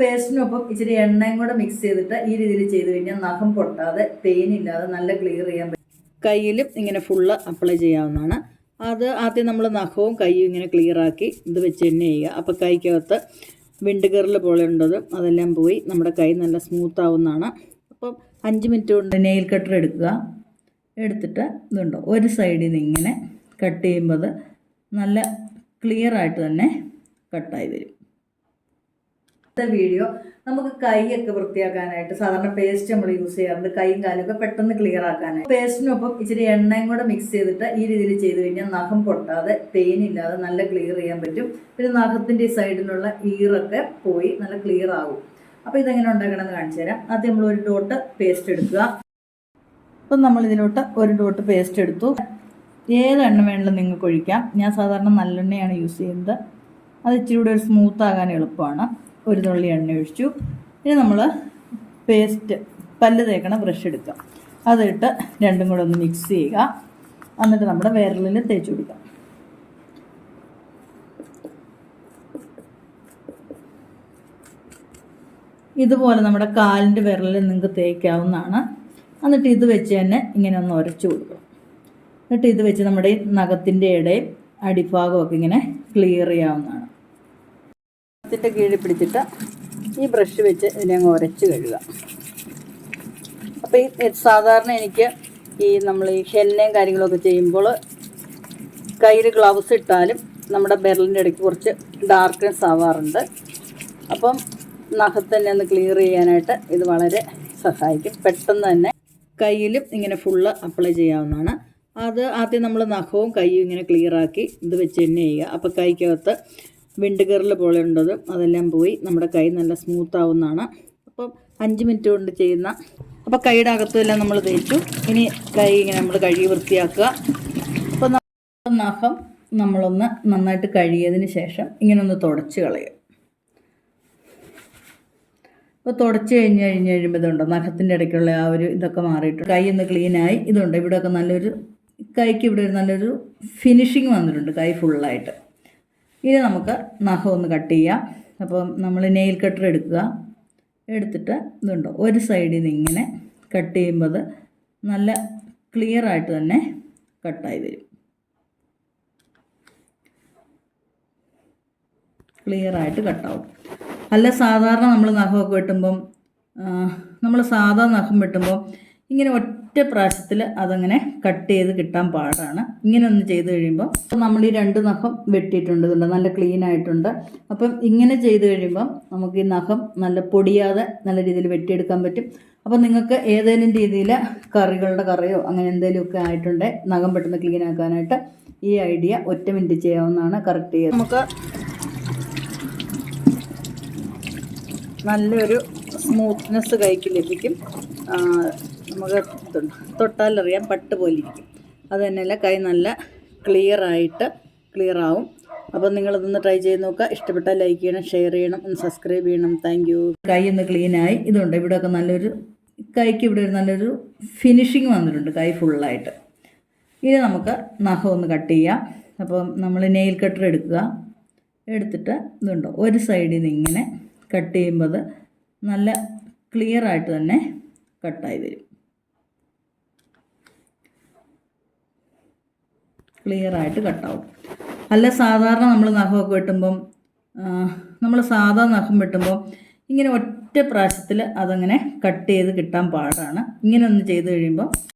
പേസ്റ്റിനൊപ്പം ഇച്ചിരി എണ്ണയും കൂടെ മിക്സ് ചെയ്തിട്ട് ഈ രീതിയിൽ ചെയ്ത് കഴിഞ്ഞാൽ നഖം പൊട്ടാതെ പെയിൻ ഇല്ലാതെ നല്ല ക്ലിയർ ചെയ്യാൻ പറ്റും. കയ്യിലും ഇങ്ങനെ ഫുള്ള് അപ്ലൈ ചെയ്യാവുന്നതാണ്. അത് ആദ്യം നമ്മൾ നഖവും കൈയും ഇങ്ങനെ ക്ലിയർ ആക്കി ഇത് വെച്ച് തന്നെ ചെയ്യുക. അപ്പോൾ കൈക്കകത്ത് വിണ്ടുകറിൽ പോലെ ഉണ്ടത് അതെല്ലാം പോയി നമ്മുടെ കൈ നല്ല സ്മൂത്ത് ആവുന്നതാണ്. അപ്പം അഞ്ച് മിനിറ്റ് കൊണ്ട് നെയിൽ കട്ടർ എടുക്കുക. എടുത്തിട്ട് ഇതുണ്ടോ ഒരു സൈഡിൽ നിന്ന് ഇങ്ങനെ കട്ട് ചെയ്യുമ്പോൾ നല്ല ക്ലിയർ ആയിട്ട് തന്നെ കട്ടായി വരും. അടുത്ത വീഡിയോ നമുക്ക് കൈയൊക്കെ വൃത്തിയാക്കാനായിട്ട് സാധാരണ പേസ്റ്റ് നമ്മൾ യൂസ് ചെയ്യാറുണ്ട്. കൈയും കാലും ഒക്കെ പെട്ടെന്ന് ക്ലിയർ ആക്കാനായിട്ട്. പേസ്റ്റിനൊപ്പം ഇച്ചിരി എണ്ണയും കൂടെ മിക്സ് ചെയ്തിട്ട് ഈ രീതിയിൽ ചെയ്ത് കഴിഞ്ഞാൽ നഖം പൊട്ടാതെ പെയിൻ ഇല്ലാതെ നല്ല ക്ലിയർ ചെയ്യാൻ പറ്റും. പിന്നെ നഖത്തിന്റെ സൈഡിലുള്ള ഈറൊക്കെ പോയി നല്ല ക്ലിയർ ആകും. അപ്പോൾ ഇതെങ്ങനെ ഉണ്ടാക്കണമെന്ന് കാണിച്ചു തരാം. ആദ്യം നമ്മൾ ഒരു ഡോട്ട് പേസ്റ്റ് എടുക്കുക. അപ്പം നമ്മൾ ഇതിലോട്ട് ഒരു ഡോട്ട് പേസ്റ്റ് എടുത്തു. ഏത് എണ്ണ വേണമെങ്കിലും നിങ്ങൾക്ക് ഒഴിക്കാം. ഞാൻ സാധാരണ നല്ലെണ്ണയാണ് യൂസ് ചെയ്യുന്നത്. അത് ഇച്ചിരി കൂടെ ഒരു സ്മൂത്ത് ആകാൻ എളുപ്പമാണ്. ഒരു തുള്ളി എണ്ണ ഒഴിച്ചു. ഇനി നമ്മൾ പേസ്റ്റ് പല്ല് തേക്കണ ബ്രഷ് എടുക്കാം അതിട്ട് രണ്ടും കൂടെ ഒന്ന് മിക്സ് ചെയ്യുക. എന്നിട്ട് നമ്മുടെ വിരലിൽ തേച്ച് കൊടുക്കാം ഇതുപോലെ നമ്മുടെ കാലിന്റെ വിരലിൽ നിങ്ങൾക്ക് തേക്കാവുന്നതാണ്. എന്നിട്ട് ഇത് വെച്ച് തന്നെ ഇങ്ങനെ ഒന്ന് ഉരച്ചു കൊടുക്കും എന്നിട്ട് ഇത് വെച്ച് നമ്മുടെ നഖത്തിന്റെ ഇടയും അടിഭാഗമൊക്കെ ഇങ്ങനെ ക്ലിയർ ചെയ്യാവുന്നതാണ്. നഖത്തിന്റെ കീഴിൽ പിടിച്ചിട്ട് ഈ ബ്രഷ് വെച്ച് ഇതിനെ അങ്ങ് ഉരച്ച് കഴുകുക. അപ്പോൾ ഈ സാധാരണ എനിക്ക് ഈ നമ്മൾ ഈ ഹെന്നയും കാര്യങ്ങളൊക്കെ ചെയ്യുമ്പോൾ കയ്യിൽ ഗ്ലൗസ് ഇട്ടാലും നമ്മുടെ ബെരലിന്റെ ഇടയ്ക്ക് കുറച്ച് ഡാർക്ക്നെസ് ആവാറുണ്ട്. അപ്പം നഖത്തന്നെ ഒന്ന് ക്ലിയർ ചെയ്യാനായിട്ട് ഇത് വളരെ സഹായിക്കും. പെട്ടെന്ന് തന്നെ കയ്യിലും ഇങ്ങനെ ഫുള്ള് അപ്ലൈ ചെയ്യാവുന്നതാണ്. അത് ആദ്യം നമ്മൾ നഖവും കൈയും ഇങ്ങനെ ക്ലിയറാക്കി ഇത് വെച്ച് തന്നെ ചെയ്യുക. അപ്പോൾ കൈക്കകത്ത് വിണ്ടുകറിൽ പോലെ ഉണ്ടത്. അതെല്ലാം പോയി നമ്മുടെ കൈ നല്ല സ്മൂത്ത് ആവുന്നതാണ് അപ്പം അഞ്ച് മിനിറ്റ് കൊണ്ട് ചെയ്യുന്ന അപ്പോൾ കൈയുടെ അകത്തുമെല്ലാം നമ്മൾ തേച്ചു. ഇനി കൈ ഇങ്ങനെ നമ്മൾ കഴുകി വൃത്തിയാക്കുക. അപ്പോൾ നഖം നമ്മളൊന്ന് നന്നായിട്ട് കഴുകിയതിന് ശേഷം ഇങ്ങനെ ഒന്ന് തുടച്ച് കളയുക. അപ്പോൾ തുടച്ച് കഴിഞ്ഞ് കഴിഞ്ഞ് കഴിയുമ്പോൾ ഇതുണ്ട്? നഖത്തിന്റെ ഇടയ്ക്കുള്ള ആ ഒരു ഇതൊക്കെ മാറിയിട്ട് കൈ ഒന്ന് ക്ലീനായി ഇതുണ്ട്? ഇവിടെയൊക്കെ നല്ലൊരു കൈക്ക് ഇവിടെ ഒരു നല്ലൊരു ഫിനിഷിങ് വന്നിട്ടുണ്ട്. കൈ ഫുള്ളായിട്ട് ഇനി നമുക്ക് നഖം ഒന്ന് കട്ട് ചെയ്യാം. അപ്പം നമ്മൾ നെയിൽ കട്ടർ എടുക്കുക. എടുത്തിട്ട് ഇതുണ്ടോ ഒരു സൈഡിൽ നിന്ന് ഇങ്ങനെ കട്ട് ചെയ്യുമ്പോൾ അത് നല്ല ക്ലിയർ ആയിട്ട് തന്നെ കട്ടായി വരും. ക്ലിയർ ആയിട്ട് കട്ടാവും അല്ല സാധാരണ നമ്മൾ നഖമൊക്കെ വെട്ടുമ്പം നമ്മൾ സാധാ നഖം വെട്ടുമ്പോൾ ഇങ്ങനെ ഒറ്റ പ്രാവശ്യത്തിൽ അതങ്ങനെ കട്ട് ചെയ്ത് കിട്ടാൻ പാടാണ്. ഇങ്ങനെ ഒന്ന് ചെയ്ത് കഴിയുമ്പോൾ നമ്മൾ ഈ രണ്ട് നഖം വെട്ടിയിട്ടുണ്ട് ഇതുണ്ട് നല്ല ക്ലീൻ ആയിട്ടുണ്ട്. അപ്പം ഇങ്ങനെ ചെയ്ത് കഴിയുമ്പോൾ നമുക്ക് ഈ നഖം നല്ല പൊടിയാതെ നല്ല രീതിയിൽ വെട്ടിയെടുക്കാൻ പറ്റും. അപ്പം നിങ്ങൾക്ക് ഏതെങ്കിലും രീതിയിൽ കറികളുടെ കറിയോ അങ്ങനെ എന്തെങ്കിലുമൊക്കെ ആയിട്ടുണ്ടെങ്കിൽ നഖം പെട്ടെന്ന് ക്ലീൻ ആക്കാനായിട്ട് ഈ ഐഡിയ ഒറ്റ മിനിറ്റ് ചെയ്യാവുന്നതാണ്. കറക്റ്റ് ചെയ്യുന്നത് നമുക്ക് നല്ലൊരു സ്മൂത്ത്നെസ് കൈക്ക് ലഭിക്കും. നമുക്ക് തൊട്ടാലറിയാം പട്ട് പോലെ ഇരിക്കും അത് തന്നെയല്ല കൈ നല്ല ക്ലിയർ ആയിട്ട് ക്ലിയർ ആവും. അപ്പോൾ നിങ്ങളിതൊന്ന് ട്രൈ ചെയ്ത് നോക്കുക. ഇഷ്ടപ്പെട്ടാൽ ലൈക്ക് ചെയ്യണം ഷെയർ ചെയ്യണം ഒന്ന് സബ്സ്ക്രൈബ് ചെയ്യണം. താങ്ക് യു കൈ ഒന്ന് ക്ലീനായി ഇതുണ്ട് ഇവിടെയൊക്കെ നല്ലൊരു കൈക്ക് ഇവിടെ ഒരു നല്ലൊരു ഫിനിഷിങ് വന്നിട്ടുണ്ട് കൈ ഫുള്ളായിട്ട് ഇനി നമുക്ക് നഖം ഒന്ന് കട്ട് ചെയ്യാം. അപ്പം നമ്മൾ നെയിൽ കട്ടർ എടുക്കുക. എടുത്തിട്ട് ഇതുണ്ടോ ഒരു സൈഡിൽ നിന്ന് ഇങ്ങനെ കട്ട് ചെയ്യുമ്പോൾ നല്ല ക്ലിയറായിട്ട് തന്നെ കട്ടായി വരും. ക്ലിയർ ആയിട്ട് കട്ടാവും അല്ല സാധാരണ നമ്മൾ നഖമൊക്കെ വെട്ടുമ്പം നമ്മൾ സാധാ നഖം വെട്ടുമ്പോൾ ഇങ്ങനെ ഒറ്റ പ്രാവശ്യത്തിൽ അതങ്ങനെ കട്ട് ചെയ്ത് കിട്ടാൻ പാടാണ്. ഇങ്ങനെ ഒന്ന് ചെയ്ത് കഴിയുമ്പോൾ